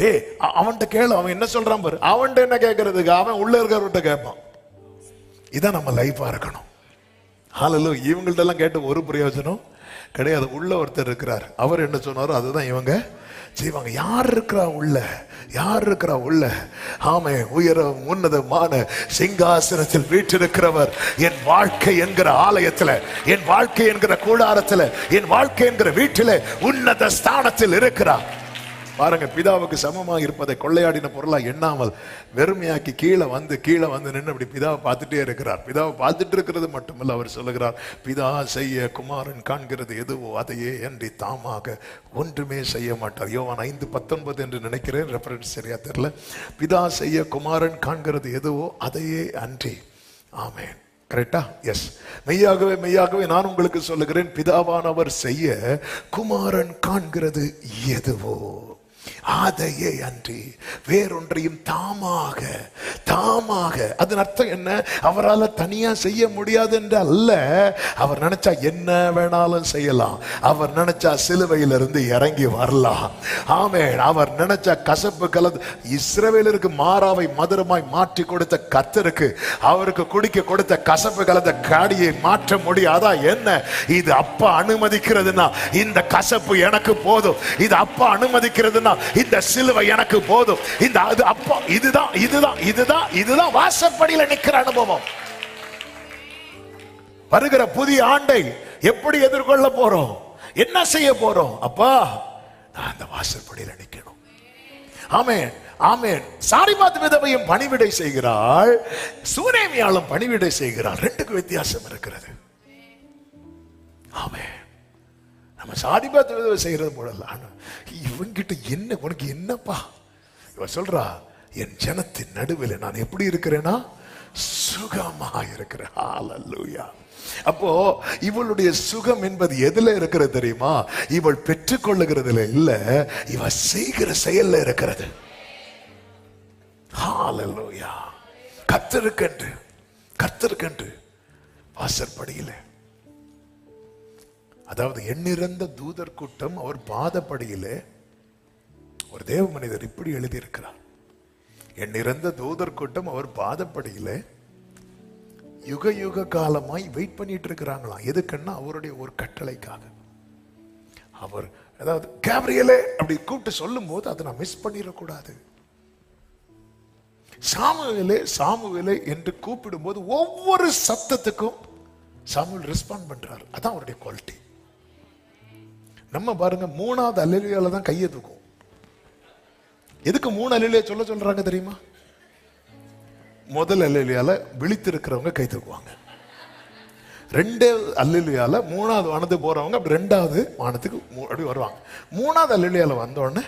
ஏ அவன்கிட்ட கேளு அவன் என்ன சொல்றான் பாரு. அவன்கிட்ட என்ன கேட்கறதுக்கு அவன் உள்ள இருக்கிறவர்கிட்ட கேட்பான். இதான் நம்ம லைஃபா இருக்கணும். ஹalleluya இவங்கள்ட்ட எல்லாம் கேட்டு ஒரு பிரயோஜனம் கிடையாது. உள்ள ஒருத்தர் இருக்கிறார். அவர் என்ன சொன்னாரோ அதுதான் இவங்க செய்வாங்க. யார் இருக்கிறா உள்ள? யார் இருக்கிறா உள்ள? ஆமை உயர உன்னதமான சிங்காசனத்தில் வீற்றிருக்கிறவர் என் வாழ்க்கை என்கிற ஆலயத்துல என் வாழ்க்கை என்கிற கூடாரத்துல என் வாழ்க்கை என்கிற வீட்டில உன்னத ஸ்தானத்தில் இருக்கிறார். பாருங்க பிதாவுக்கு சமமாக இருப்பதை கொள்ளையாடின பொருளாக எண்ணாமல் வெறுமையாக்கி கீழே வந்து கீழே வந்து நின்று அப்படி பிதாவை பார்த்துட்டே இருக்கிறார். பிதாவை பார்த்துட்டு இருக்கிறது மட்டுமல்ல அவர் சொல்லுகிறார் பிதா செய்ய குமாரன் காண்கிறது எதுவோ அதையே என்று தாமாக ஒன்றுமே செய்ய மாட்டார். யோவான் ஐந்து பத்தொன்பது என்று நினைக்கிறேன் ரெஃபரன்ஸ் சரியா தெரியல. பிதா செய்ய குமாரன் காண்கிறது எதுவோ அதையே அன்றி. ஆமேன். கரெக்டா எஸ் மெய்யாகவே மெய்யாகவே நான் உங்களுக்கு சொல்லுகிறேன் பிதாவானவர் செய்ய குமாரன் காண்கிறது எதுவோ அதையே அன்றி வேறொன்றையும் தாமாக தாமாக. அதன் அர்த்தம் என்ன? அவரால் தனியா செய்ய முடியாது என்று அல்ல. அவர் நினைச்சா என்ன வேணாலும் செய்யலாம். அவர் நினைச்சா சிலுவையிலிருந்து இறங்கி வரலாம். ஆமே அவர் நினைச்சா கசப்பு கலந்து இஸ்ரவேலருக்கு மாறாவை மதுரமாய் மாற்றி கொடுத்த கத்தருக்கு அவருக்கு குடிக்க கொடுத்த கசப்பு கலந்த காடியை மாற்ற முடியாதா என்ன? இது அப்பா அனுமதிக்கிறதுனா இந்த கசப்பு எனக்கு போதும். இது அப்பா அனுமதிக்கிறதுனா இந்த சிலுவை எனக்கு போதும். இந்த அது அப்போ இதுதான் இதுதான் இதுதான் இதுதான் வாசப்படியில் நிற்கிற அனுபவம். வருகிற புதிய ஆண்டை எப்படி எதிர்கொள்ள போறோம்? என்ன செய்ய போறோம்? அப்பா நான் அந்த வாசற்படியில் நிற்கணும் ஆமேன் ஆமேன். சாரிபாத் விதவையும் பணிவிடை செய்கிறாள். சூரேமியாலும் பணிவிடை செய்கிறாள். ரெண்டுக்கு வித்தியாசம் இருக்கிறது. ஆமேன். நம்ம சாரிபாத் விதவை செய்யறது போல இவங்கிட்ட என்ன உனக்கு என்னப்பா? இவ சொல்றா என் ஜனத்தின் நடுவில் நான் எப்படி இருக்கிறேன்னா சுகமா இருக்கிறேன். ஹalleluya அப்போ இவளுடைய சுகம் என்பது எதுல இருக்கிறது தெரியுமா? இவள் பெற்றுக்கொள்ளுகிறதுல இல்ல இவ செய்கிற செயல்ல இருக்கிறது. ஹalleluya கர்த்தருக்கென்று கர்த்தருக்கென்று வாசற்படியில அதாவது எண்ணிறந்த தூதர் கூட்டம் அவர் பாதப்படியிலே ஒரு தேவ மனிதர் இப்படி எழுதியிருக்கிறார். எண்ணிறந்த தூதர் கூட்டம் அவர் பாதப்படியிலே யுக யுக காலமாய் வெயிட் பண்ணிட்டு இருக்கிறாங்களாம் எதுக்குன்னா அவருடைய ஒரு கட்டளைக்காக. அவர் அதாவது கேப்ரியலே அப்படி கூப்பிட்டு சொல்லும் போது அதை நான் மிஸ் பண்ணிடக்கூடாது. சாமுவேலே சாமுவேலே என்று கூப்பிடும்போது ஒவ்வொரு சத்தத்துக்கும் சாமுவேல் ரெஸ்பாண்ட் பண்றாரு. அதான் அவருடைய குவாலிட்டி நம்ம பாருங்க மூணாவது அல்லலியால தான் கையை தூக்கும் எதுக்கு மூணு அல்லலியா சொல்ல சொல்றாங்க தெரியுமா? முதல் அல்லலியால விழித்திருக்கிறவங்க கை தூக்குவாங்க. ரெண்டே அல்லலியால மூணாவது வானத்துக்கு போறவங்க அப்படி ரெண்டாவது வானத்துக்கு அப்படி வருவாங்க. மூணாவது அல்லலியால வந்தோடனே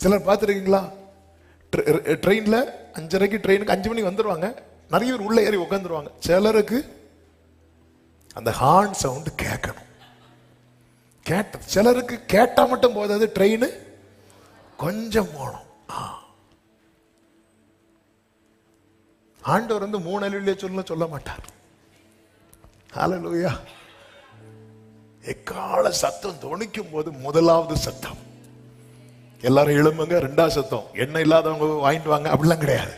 சிலர் பார்த்துருக்கீங்களா? ட்ரெயினில் அஞ்சரைக்கு ட்ரெயினுக்கு அஞ்சு மணிக்கு வந்துடுவாங்க நிறைய பேர் உள்ள ஏறி உட்காந்துருவாங்க சிலருக்கு அந்த ஹார்ன் சவுண்ட் கேட்கணும். கேட்ட சிலருக்கு கேட்டா மட்டும் போதாது ட்ரெயின் கொஞ்சம் போகணும். ஆண்டவர் வந்து மூணு அலுவலியே சொல்ல சொல்ல மாட்டார். ஹலலூயா எக்கால சத்தம் துணிக்கும் போது முதலாவது சத்தம். எல்லாரும் எழும்புங்க ரெண்டாவது சத்தம். எண்ணெய் இல்லாதவங்க வாங்கிட்டு வாங்க அப்படிலாம் கிடையாது.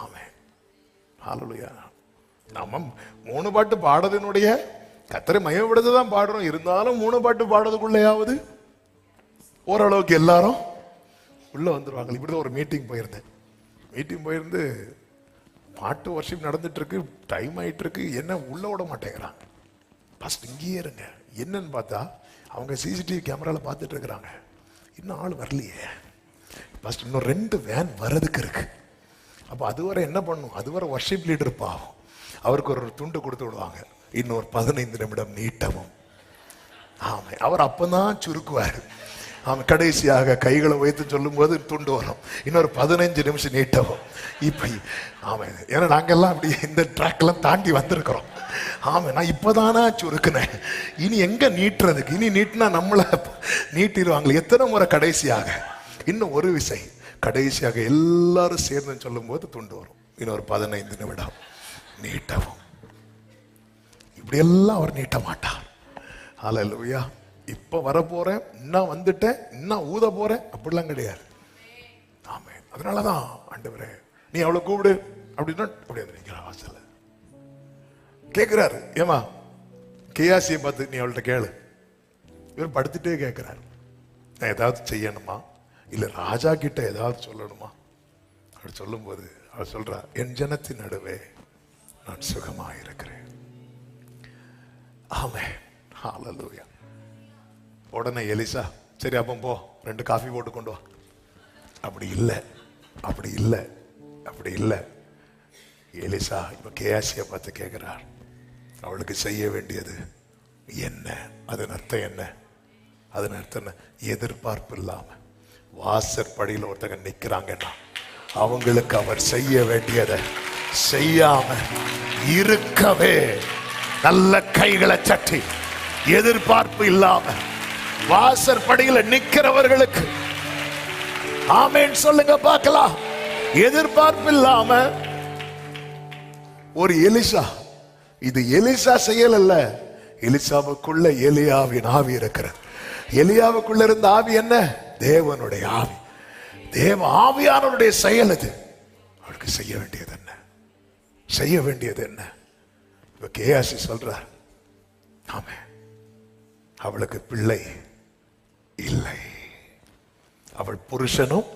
ஆமே ஹாலலுயா நம்ம மூணு பாட்டு பாடுறதுனுடைய கத்தரை மயப்படுத்த தான் பாடுறோம். இருந்தாலும் மூணு பாட்டு பாடுறதுக்குள்ளேயாவது ஓரளவுக்கு எல்லாரும் உள்ள வந்துருவாங்க. இப்படிதான் ஒரு மீட்டிங் போயிருந்தேன். மீட்டிங் போயிருந்து பாட்டு வருஷம் நடந்துட்டு இருக்கு டைம் ஆயிட்டு இருக்கு என்ன உள்ள விட மாட்டேங்கிறாங்க ஃபஸ்ட் இங்கேயே இருங்க. என்னன்னு பார்த்தா அவங்க சிசிடிவி கேமராவில் பார்த்துட்டு இருக்கிறாங்க இன்னும் ஆள் வரலையே. ஃபஸ்ட் இன்னும் ரெண்டு வேன் வர்றதுக்கு இருக்கு. அப்போ அதுவரை என்ன பண்ணும்? அதுவரை வர்ஷிப் லீடர் பாவம். அவருக்கு ஒரு துண்டு கொடுத்து விடுவாங்க. இன்னொரு பதினைந்து நிமிடம் நீட்டவும். ஆமை அவர் அப்பதான் சுருக்குவார். அவன் கடைசியாக கைகளை வைத்து சொல்லும்போது துண்டு வரும். இன்னொரு பதினஞ்சு நிமிஷம் நீட்டவும். இப்போ ஆமாம் ஏன்னா நாங்கெல்லாம் அப்படி இந்த ட்ராக்லாம் தாண்டி வந்திருக்கிறோம். ஆமாம் நான் இப்போதானா சுருக்குனேன். இனி எங்க நீட்டுறதுக்கு? இனி நீட்டினா நம்மளை நீட்டிடுவாங்களே. எத்தனை முறை கடைசியாக? இன்னும் ஒரு விசை. கடைசியாக எல்லாரும் சேர்ந்து சொல்லும்போது துண்டு வரும். இன்னொரு பதினைந்து நிமிடம். நீட்டவும். இப்படியெல்லாம் அவர் நீட்ட மாட்டார். ஹalleluya இப்ப வர இன்னும் வந்துட்டேன் இன்னும் ஊத போறேன் அப்படிலாம் கிடையாது. ஆமே. அதனாலதான் ஆண்டவரே நீ அவளை கூப்பிடு அப்படின்னா அப்படி நிற்கிறான் வாசல் கேட்குறாரு ஏமா கேஆசியை பார்த்து நீ அவள்கிட்ட கேளு. இவர் படுத்துட்டே கேட்குறாரு நான் ஏதாவது செய்யணுமா? இல்லை ராஜா கிட்ட ஏதாவது சொல்லணுமா? அப்படி சொல்லும்போது அவர் சொல்றா என் ஜனத்தின் நடுவே நான் சுகமாக இருக்கிறேன் ஆமே ஹalleluya. உடனே எலிசா சரி அப்போ போ ரெண்டு காஃபி போட்டு கொண்டு வா. அப்படி இல்லை அப்படி இல்லை அப்படி இல்லை. எலிசா இப்போ கேயாசியை பார்த்து கேட்குறார். அவளுக்கு செய்ய வேண்டியது என்ன? அதன் அர்த்தம் என்ன? அதன் அர்த்தம் என்ன? எதிர்பார்ப்பு இல்லாமல் வாசற்படியில் ஒருத்தங்க நிற்கிறாங்கன்னா அவங்களுக்கு அவர் செய்ய வேண்டியதை செய்யாம இருக்கவே நல்ல கைகளை சட்டி எதிர்பார்ப்பு இல்லாம வாசற்படியில் நிக்கிறவர்களுக்கு. ஆமேன் சொல்லுங்க பார்க்கலாம். எதிர்பார்ப்பு இல்லாம ஒரு எலிசா. இது எலிசா செயல் அல்ல எலிசாவுக்குள்ள எலியாவின் ஆவி இருக்கிறது. எலியாவுக்குள்ள இருந்த ஆவி என்ன? தேவனுடைய ஆவி. தேவ ஆவியானவருடைய செயல் அது. அவளுக்கு செய்ய வேண்டியது என்ன? செய்ய வேண்டியது என்ன? இப்போ கேஆசி சொல்றார் ஆமே அவளுக்கு பிள்ளை இல்லை. அவள் புருஷனும்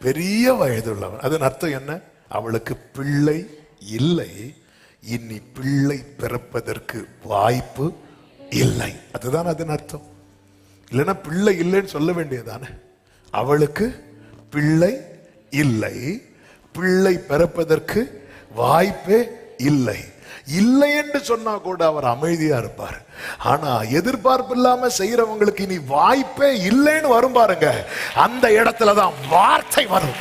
பெரிய வயதுள்ளவன். அதன் அர்த்தம் என்ன? அவளுக்கு பிள்ளை இல்லை. இனி பிள்ளை பிறப்பதற்கு வாய்ப்பு இல்லை. அதுதான் அதன் அர்த்தம். இல்லைன்னா பிள்ளை இல்லைன்னு சொல்ல வேண்டியதானே அவளுக்கு பிள்ளை இல்லை. பிள்ளை பிறப்பதற்கு வாய்ப்பே இல்லை. இல்லை என்று சொன்னா கூட அவர் அமைதியா இருப்பார். ஆனா எதிர்பார்ப்பு இல்லாம செய்யறவங்களுக்கு இனி வாய்ப்பே இல்லைன்னு வரும் பாருங்க. அந்த இடத்துல தான் வார்த்தை வரும்.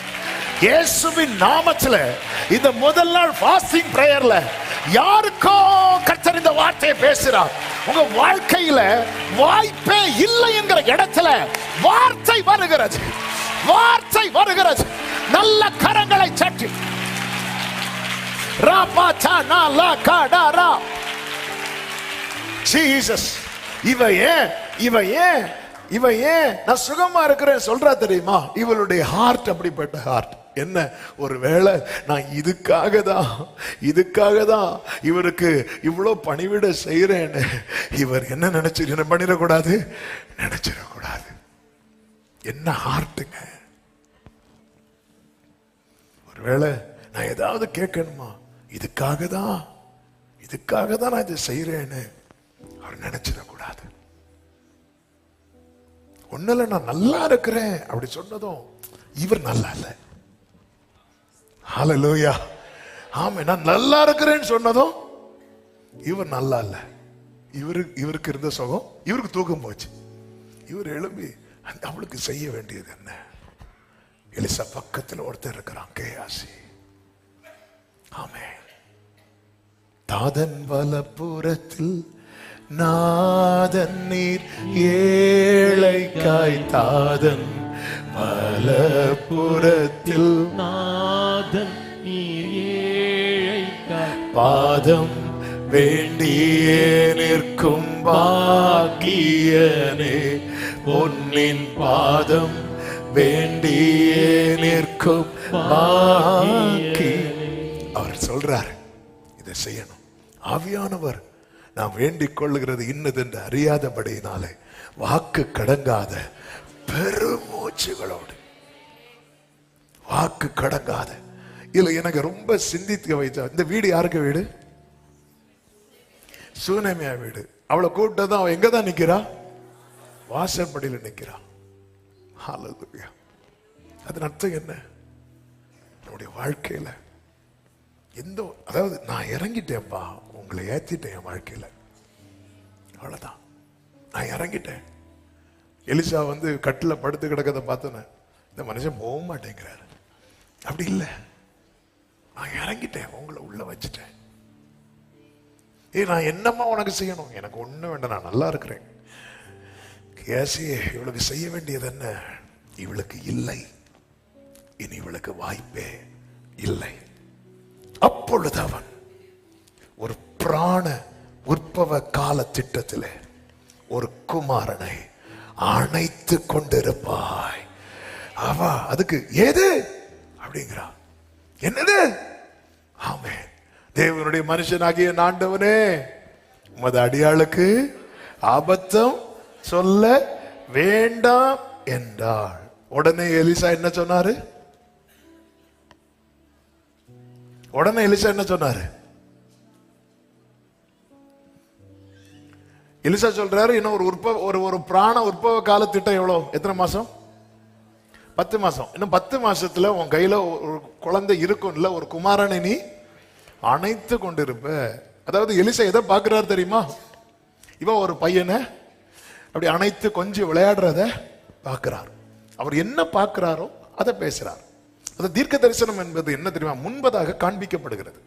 இயேசுவின் நாமத்துல இந்த முதல் நாள் ஃபாஸ்டிங் பிரேயர்ல யாருக்கோ கர்த்தர் இந்த வார்த்தையை பேசுறார். உங்க வாழ்க்கையில வாய்ப்பே இல்லை என்கிற இடத்துல வார்த்தை வருகிறது. வார்த்தை வருகிறது. நல்ல கரங்களை சட்டி ஜீசஸ் இவ ஏன் இவ ஏன் இவ ஏன்? நான் சுகமா இருக்கிறேன் சொல்றா தெரியுமா? இவளுடைய ஹார்ட் அப்படிப்பட்ட ஹார்ட் என்ன? ஒருவேளை நான் இதுக்காக தான் இதுக்காக தான் இவருக்கு இவ்வளோ பணிவிட செய்யறேன்னு இவர் என்ன நினைச்சு என்ன பண்ணிடக்கூடாது? நினைச்சிடக்கூடாது. என்ன ஹார்ட்டுங்க ஒருவேளை நான் ஏதாவது கேட்கணுமா? இதுக்காக தான் இதுக்காக தான் நான் இதை செய்யறேன்னு அவர் நினைச்சிடக்கூடாது. ஒண்ணுல நான் நல்லா இருக்கிறேன் அப்படி சொன்னதும் இவர் நல்லா இல்லை. லோயா ஆமை நான் நல்லா இருக்கிறேன்னு சொன்னதும் இவர் நல்லா இல்ல. இவரு இவருக்கு இருந்த சுகம் இவருக்கு தூக்கம் போச்சு. இவர் எழும்பி அந்த அவளுக்கு செய்ய வேண்டியது என்ன? எலிசா பக்கத்தில் ஒருத்தர் இருக்கிறான் கேயாசி. ஆமே தாதன் வலப்புறத்தில் நாதன் நீர் ஏழைக்காய் தாதன் வலப்புறத்தில் நாதன் நீர் ஏழைக்காய் பாதம் வேண்டியே நிற்கும் பாக்கியனே பொன்னின் பாதம் வேண்டியே நிற்கும் பாக்கி அவர் சொல்றார் இதை செய்யணும். ஆவியானவர் நாம் வேண்டிக் கொள்ளுகிறது இன்னதென்று அறியாதபடியினாலே வாக்கு கடங்காத பெருமூச்சுகளோடு. வாக்கு கடங்காத. இல்லை எனக்கு ரொம்ப சிந்திக்க வைத்த இந்த வீடு யாருக்கு வீடு? சூனமியா வீடு. அவளை கூப்பிட்டதும் அவ எங்க தான் நிக்கிறா? வாசற்படியில் நிக்கிறா. ஹalleluya அதன் அர்த்தம் என்ன? நம்முடைய வாழ்க்கையில எந்த அதாவது நான் இறங்கிட்டேன்ப்பா உங்களை ஏற்றிட்டேன் என் வாழ்க்கையில். அவ்வளோதான் நான் இறங்கிட்டேன். எலிசா வந்து கட்டில் படுத்து கிடக்கிறத பார்த்தோன்னே இந்த மனுஷன் போக மாட்டேங்கிறாரு. அப்படி இல்லை. நான் இறங்கிட்டேன் உங்களை உள்ள வச்சுட்டேன். ஏய் நான் என்னம்மா உனக்கு செய்யணும்? எனக்கு ஒன்றும் வேண்டாம் நான் நல்லா இருக்கிறேன். கேசி இவளுக்கு செய்ய வேண்டியது என்ன? இவளுக்கு இல்லை. இனி இவளுக்கு வாய்ப்பே இல்லை. அப்பொழுது அவன் ஒரு பிராண உற்பவ கால திட்டத்தில் ஒரு குமாரனை அணைத்து கொண்டிருப்பாய். அவா அதுக்கு ஏது அப்படிங்கிறா. என்னது? ஆமே தேவனுடைய மனுஷனாகிய நாண்டவனே உமது அடியாளுக்கு ஆபத்தம் சொல்ல வேண்டாம் என்றாள். உடனே எலிசா என்ன சொன்னாரு? உடனே எலிசா என்ன சொன்னாரு? எலிசா சொல்றாரு இன்னும் ஒரு உற்ப ஒரு ஒரு பிராண உற்பவ கால திட்டம் எவ்வளவு எத்தனை மாசம்? பத்து மாசம். இன்னும் பத்து மாசத்துல உன் கையில ஒரு குழந்தை இருக்கும்ல ஒரு குமாரனை நீ அணைத்து கொண்டிருப்ப. அதாவது எலிசா எதை பார்க்குறாரு தெரியுமா? இவன் ஒரு பையனை அப்படி அணைத்து கொஞ்சம் விளையாடுறத பார்க்கிறார். அவர் என்ன பார்க்குறாரோ அதை பேசுறார். அது தீர்க்க தரிசனம் என்பது என்ன தெரியுமா? முன்பதாக காண்பிக்கப்படுகிறது.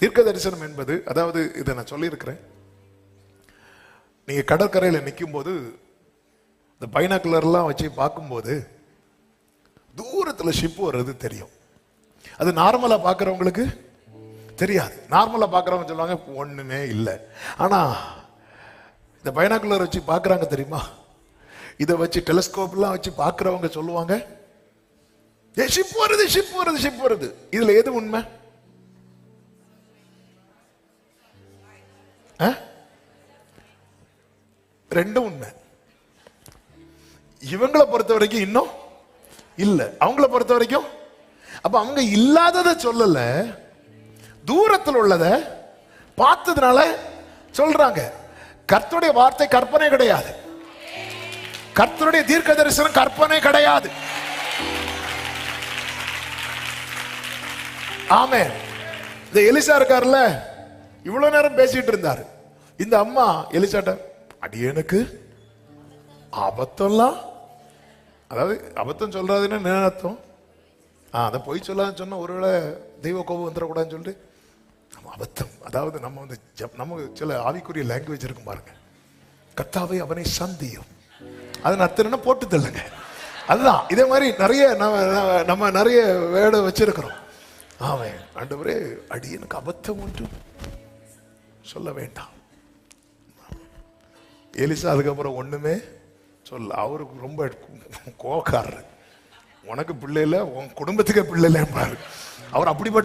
தீர்க்க தரிசனம் என்பது அதாவது இதை நான் சொல்லியிருக்கிறேன். நீங்கள் கடற்கரையில் நிற்கும் போது இந்த பைனாக்குலர்லாம் வச்சு பார்க்கும்போது தூரத்தில் ஷிப் வர்றது தெரியும். அது நார்மலாக பார்க்குறவங்களுக்கு தெரியாது. நார்மலாக பார்க்குறவங்க சொல்லுவாங்க ஒன்றுமே இல்லை. ஆனால் இந்த பைனாக்குலர் வச்சு பார்க்குறாங்க தெரியுமா? இதை வச்சு டெலிஸ்கோப்லாம் வச்சு பார்க்குறவங்க சொல்லுவாங்க ஷிப் வருது ஷிப் வருது ஷிப் வருது இதுல எது உண்மை? ரெண்டும் உண்மை. இவங்களை பொறுத்த வரைக்கும் இன்னும் இல்ல. அவங்கள பொறுத்த வரைக்கும் அப்ப அவங்க இல்லாததை சொல்லல. தூரத்தில் உள்ளத பார்த்ததுனால சொல்றாங்க. கர்த்தருடைய வார்த்தை கற்பனை கிடையாது. கர்த்தருடைய தீர்க்க தரிசனம் கற்பனை கிடையாது. ஆமே இந்த எலிசா இருக்கார்ல இவ்வளவு நேரம் பேசிட்டு இருந்தார். இந்த அம்மா எலிசாட்ட அடியனுக்கு அபத்தம்லாம் அதாவது அபத்தம் சொல்றதுன்னு என்ன அர்த்தம்? ஆ அதை பொய் சொல்லாதுன்னு சொன்னால் ஒருவேளை தெய்வ கோபம் வந்துடக்கூடாதுன்னு சொல்லிட்டு நம்ம அபத்தம். அதாவது நம்ம வந்து ஜப்- சில ஆவிக்குரிய லாங்குவேஜ் இருக்கும் பாருங்க. கத்தாவை அவனை சந்தியும். அதை அர்த்தம் போட்டு தள்ளுங்க. அதுதான் இதே மாதிரி நிறைய நம்ம நம்ம- நிறைய வேர்டை வச்சிருக்கிறோம். ஆமென். ஆண்டவரே அடியனுக்கு அபத்தம் ஒன்று. சொல்ல வேண்டாம். எலிசா அதுக்கப்புறம் ஒண்ணுமே சொல்ல அவருக்கு ரொம்ப கோவக்காரர். உனக்கு பிள்ளை இல்லை உன் குடும்பத்துக்கே பிள்ளை இல்லைன்னு அவர் அப்படிப்பட்ட